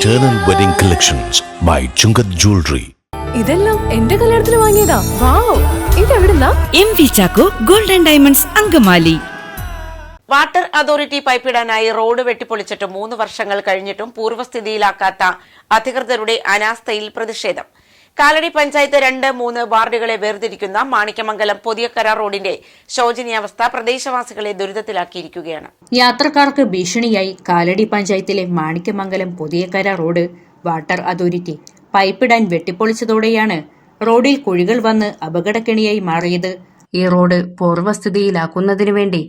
Eternal Wedding Collections by Chungath Jewelry. ഇതെല്ലാം എന്റെ കല്യാണത്തിന് വാങ്ങിയതാ. Wow ഇതെവിടുന്നാ? M V Chacko golden diamonds Angamaly. Water authority പൈപ്പിടാനായി road വെട്ടിപ്പൊളിച്ചിട്ട് മൂന്ന് വർഷങ്ങൾ കഴിഞ്ഞിട്ടും പൂർവസ്ഥിതിയിലാക്കാത്ത അധികൃതരുടെ അനാസ്ഥയിൽ പ്രതിഷേധം. കാലടി പഞ്ചായത്ത് രണ്ട് മൂന്ന് വാർഡുകളെ വേർതിരിക്കുന്ന മാണിക്യമംഗലം പുതിയക്കര റോഡിന്റെ ശോചനീയാവസ്ഥ പ്രദേശവാസികളെ ദുരിതത്തിലാക്കിയിരിക്കുകയാണ്. യാത്രക്കാർക്ക് ഭീഷണിയായി കാലടി പഞ്ചായത്തിലെ Manikyamangalam Puthiyakkara road water authority പൈപ്പിടാൻ വെട്ടിപ്പൊളിച്ചതോടെയാണ് റോഡിൽ കുഴികൾ വന്ന് അപകടക്കെണിയായി മാറിയത്. ഈ റോഡ് പൂർവസ്ഥിതിയിലാക്കുന്നതിനു വേണ്ടി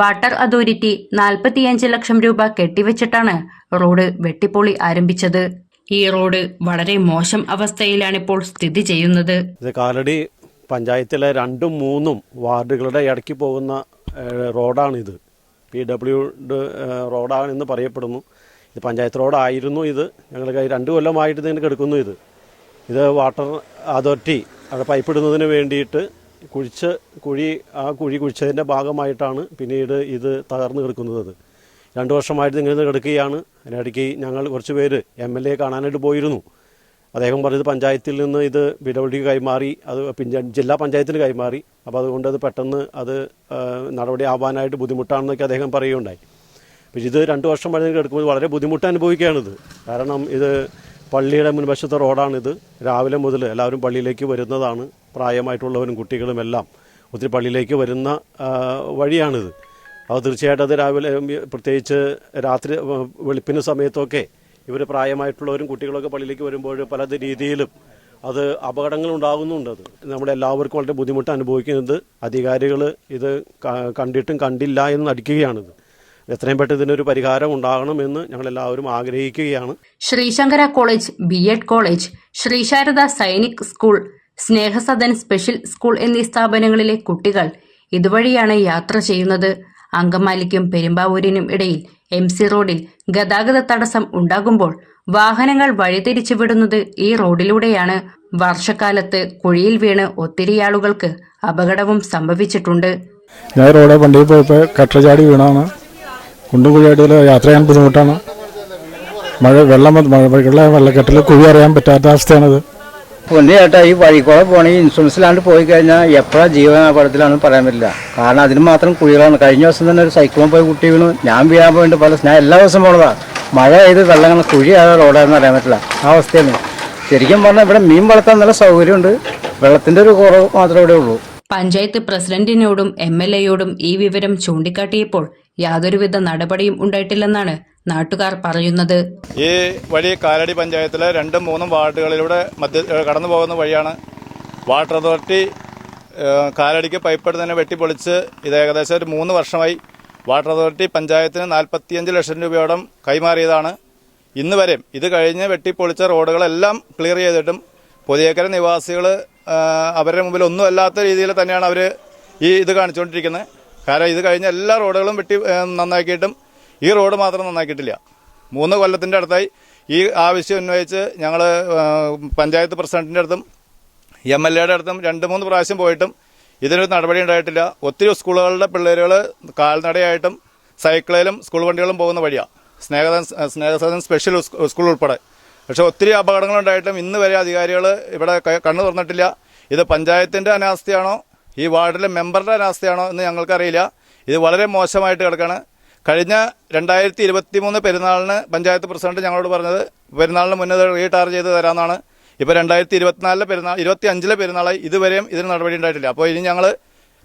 വാട്ടർ അതോറിറ്റി നാൽപ്പത്തിയഞ്ച് ലക്ഷം രൂപ കെട്ടിവെച്ചിട്ടാണ് റോഡ് വെട്ടിപ്പൊളി ആരംഭിച്ചത്. ഈ റോഡ് വളരെ മോശം അവസ്ഥയിലാണ് ഇപ്പോൾ സ്ഥിതി ചെയ്യുന്നത്. ഇത് കാലടി പഞ്ചായത്തിലെ രണ്ടും മൂന്നും വാർഡുകളുടെ ഇടയ്ക്ക് പോകുന്ന റോഡാണിത്. പി ഡബ്ല്യു റോഡാണെന്ന് പറയപ്പെടുന്നു. ഇത് പഞ്ചായത്ത് റോഡായിരുന്നു ഇത്. ഞങ്ങൾ രണ്ട് കൊല്ലമായിട്ട് ഇതിന് കിടക്കുന്നു ഇത്. ഇത് വാട്ടർ അതോറിറ്റി അവിടെ പൈപ്പ് ഇടുന്നതിന് വേണ്ടിയിട്ട് കുഴിച്ച് കുഴി ആ കുഴി കുഴിച്ചതിന്റെ ഭാഗമായിട്ടാണ് പിന്നീട് ഇത് തകർന്നു കിടക്കുന്നത്. രണ്ട് വർഷമായിട്ട് ഇങ്ങനെ കിടക്കുകയാണ്. അതിനിടയ്ക്ക് ഞങ്ങൾ കുറച്ച് പേര് എം എൽ എ കാണാനായിട്ട് പോയിരുന്നു. അദ്ദേഹം പറഞ്ഞത് പഞ്ചായത്തിൽ നിന്ന് ഇത് ഡബ്ല്യു കൈമാറി അത് ജില്ലാ പഞ്ചായത്തിന് കൈമാറി. അപ്പോൾ അതുകൊണ്ട് അത് പെട്ടെന്ന് അത് നടപടി ആവാനായിട്ട് ബുദ്ധിമുട്ടാണെന്നൊക്കെ അദ്ദേഹം പറയുകയുണ്ടായി. പക്ഷേ ഇത് രണ്ട് വർഷം കഴിഞ്ഞ് കിടക്കുമ്പോൾ വളരെ ബുദ്ധിമുട്ട് അനുഭവിക്കുകയാണിത് കാരണം ഇത് പള്ളിയുടെ മുൻവശത്തെ റോഡാണിത്. രാവിലെ മുതൽ എല്ലാവരും പള്ളിയിലേക്ക് വരുന്നതാണ്. പ്രായമായിട്ടുള്ളവരും കുട്ടികളും എല്ലാം ഒത്തിരി പള്ളിയിലേക്ക് വരുന്ന വഴിയാണിത്. അപ്പോൾ തീർച്ചയായിട്ടും അത് രാവിലെ പ്രത്യേകിച്ച് രാത്രി വെളുപ്പിന് സമയത്തൊക്കെ ഇവർ പ്രായമായിട്ടുള്ളവരും കുട്ടികളൊക്കെ പള്ളിയിലേക്ക് വരുമ്പോൾ പല രീതിയിലും അത് അപകടങ്ങൾ ഉണ്ടാകുന്നുണ്ട് അത്. നമ്മുടെ എല്ലാവർക്കും വളരെ ബുദ്ധിമുട്ട് അനുഭവിക്കുന്നത് അധികാരികൾ ഇത് കണ്ടിട്ടും കണ്ടില്ല എന്ന് നടിക്കുകയാണിത്. എത്രയും പെട്ടെന്ന് ഇതിനൊരു പരിഹാരം ഉണ്ടാകണമെന്ന് ഞങ്ങളെല്ലാവരും ആഗ്രഹിക്കുകയാണ്. Sree Sankara college B Ed college Sree Sarada Sainik school Snehasadan special school എന്നീ സ്ഥാപനങ്ങളിലെ കുട്ടികൾ ഇതുവഴിയാണ് യാത്ര ചെയ്യുന്നത്. അങ്കമാലിക്കും പെരുമ്പാവൂരിനും ഇടയിൽ എം സി റോഡിൽ ഗതാഗത തടസ്സം ഉണ്ടാകുമ്പോൾ വാഹനങ്ങൾ വഴിതിരിച്ചു വിടുന്നത് ഈ റോഡിലൂടെയാണ്. വർഷക്കാലത്ത് കുഴിയിൽ വീണ് ഒത്തിരി ആളുകൾക്ക് അപകടവും സംഭവിച്ചിട്ടുണ്ട്. ഞാൻ റോഡ് വണ്ടിയിൽ പോയപ്പോൾ കട്ടചാടി വീണാണ് കുണ്ടും കുഴിയായിട്ട് യാത്ര ചെയ്യാൻ ബുദ്ധിമുട്ടാണ്. മഴ വെള്ളം വെള്ളക്കെട്ടിൽ കുഴി അറിയാൻ പറ്റാത്ത അവസ്ഥയാണിത്. പൊന്നി ചേട്ടാ ഈ വഴിക്കോടെ പോണി ഇൻഷുറൻസിലാണ്ട് പോയി കഴിഞ്ഞാൽ എപ്പോഴാ ജീവൻ അപകടത്തിലാണെന്ന് പറയാൻ പറ്റില്ല. കാരണം അതിന് മാത്രം കുഴികളാണ്. കഴിഞ്ഞ ദിവസം തന്നെ ഒരു സൈക്ലോൺ പോയി കുട്ടി വീണു. ഞാൻ വീഴാൻ പോയിട്ട് പല ഞാൻ എല്ലാ ദിവസവും പോണതാ. മഴ ചെയ്ത് വെള്ളങ്ങൾ കുഴിയാതെ റോഡാണെന്ന് അറിയാൻ പറ്റില്ല. ആ അവസ്ഥയാണ്. ശരിക്കും പറഞ്ഞാൽ ഇവിടെ മീൻ വളർത്താൻ നല്ല സൗകര്യമുണ്ട്. വെള്ളത്തിന്റെ ഒരു കുറവ് മാത്രമേ ഇവിടെ ഉള്ളൂ. പഞ്ചായത്ത് പ്രസിഡന്റിനോടും എം എൽ എയോടും ഈ വിവരം ചൂണ്ടിക്കാട്ടിയപ്പോൾ യാതൊരുവിധ നടപടിയും ഉണ്ടായിട്ടില്ലെന്നാണ് നാട്ടുകാർ പറയുന്നത്. ഈ വഴി കാലടി പഞ്ചായത്തിലെ രണ്ടും മൂന്നും വാർഡുകളിലൂടെ മധ്യ കടന്നു പോകുന്ന വഴിയാണ്. വാട്ടർ അതോറിറ്റി കാലടിക്ക് പൈപ്പ് ഇടുന്നതിനെ വെട്ടിപ്പൊളിച്ച് ഇത് ഏകദേശം ഒരു മൂന്ന് വർഷമായി വാട്ടർ അതോറിറ്റി പഞ്ചായത്തിന് നാൽപ്പത്തിയഞ്ച് ലക്ഷം രൂപയോളം കൈമാറിയതാണ്. ഇന്ന് വരെയും ഇത് കഴിഞ്ഞ് വെട്ടിപ്പൊളിച്ച റോഡുകളെല്ലാം ക്ലിയർ ചെയ്തിട്ടും പുതിയക്കര നിവാസികൾ അവരുടെ മുമ്പിൽ ഒന്നും അല്ലാത്ത രീതിയിൽ തന്നെയാണ് അവർ ഈ ഇത് കാണിച്ചുകൊണ്ടിരിക്കുന്നത്. കാരണം ഇത് കഴിഞ്ഞ എല്ലാ റോഡുകളും വെട്ടി നന്നാക്കിയിട്ടും ഈ റോഡ് മാത്രം നന്നാക്കിയിട്ടില്ല. മൂന്ന് കൊല്ലത്തിന്റെ അടുത്തായി ഈ ആവശ്യം ഉന്നയിച്ച് ഞങ്ങൾ പഞ്ചായത്ത് പ്രസിഡന്റിന്റെ അടുത്തും എം എൽ എയുടെ അടുത്തും രണ്ട് മൂന്ന് പ്രാവശ്യം പോയിട്ടും ഇതിനൊരു നടപടി ഉണ്ടായിട്ടില്ല. ഒത്തിരി സ്കൂളുകളുടെ പിള്ളേരുകൾ കാൽനടയായിട്ടും സൈക്കിളിലും സ്കൂൾ വണ്ടികളും പോകുന്ന വഴിയാണ് സ്നേഹദൻ സ്നേഹസദൻ സ്പെഷ്യൽ സ്കൂൾ ഉൾപ്പെടെ. പക്ഷേ ഒത്തിരി അപകടങ്ങളുണ്ടായിട്ടും ഇന്ന് വരെ അധികാരികൾ ഇവിടെ കണ്ണു തുറന്നിട്ടില്ല. ഇത് പഞ്ചായത്തിന്റെ അനാസ്ഥയാണോ? ഈ വാർഡിലെ മെമ്പറുടെ അനാസ്ഥയാണോ എന്ന് ഞങ്ങൾക്കറിയില്ല. ഇത് വളരെ മോശമായിട്ട് കിടക്കാണ്. കഴിഞ്ഞ രണ്ടായിരത്തി ഇരുപത്തി മൂന്ന് പെരുന്നാളിന് പഞ്ചായത്ത് പ്രസിഡന്റ് ഞങ്ങളോട് പറഞ്ഞത് പെരുന്നാളിന് മുന്നേ റീടാർ ചെയ്ത് തരാമെന്നാണ് ഇപ്പോൾ രണ്ടായിരത്തി ഇരുപത്തിനാലിലെ പെരുന്നാൾ ഇരുപത്തി അഞ്ചിലെ പെരുന്നാളായി ഇതുവരെയും ഇതിന് നടപടി ഉണ്ടായിട്ടില്ല. അപ്പോൾ ഇനി ഞങ്ങൾ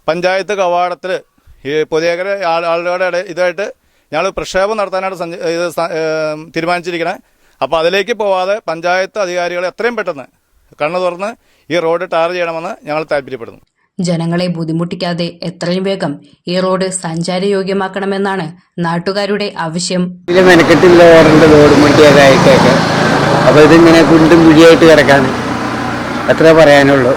പഞ്ചായത്ത് കവാടത്തിൽ ഈ പുതിയകര ആളുകളുടെ ഇതായിട്ട് ഞങ്ങൾ പ്രക്ഷേപം നടത്താനായിട്ട് സഞ്ച- ഇത് തീരുമാനിച്ചിരിക്കണേ. അപ്പോൾ അതിലേക്ക് പോവാതെ പഞ്ചായത്ത് അധികാരികൾ എത്രയും പെട്ടെന്ന് കണ്ണു തുറന്ന് ഈ റോഡ് ടാർ ചെയ്യണമെന്ന് ഞങ്ങൾ താല്പര്യപ്പെടുന്നു. ജനങ്ങളെ ബുദ്ധിമുട്ടിക്കാതെ എത്രയും വേഗം ഈ റോഡ് സഞ്ചാരയോഗ്യമാക്കണമെന്നാണ് നാട്ടുകാരുടെ ആവശ്യം. മെനക്കെട്ടില്ല ഓടേണ്ട റോഡ് വണ്ടിയൊക്കെ ആയിട്ടൊക്കെ അപ്പോൾ ഇതിങ്ങനെ കുണ്ടും കുഴിയായിട്ട് അതെ അത്ര പറയാനുള്ളൂ.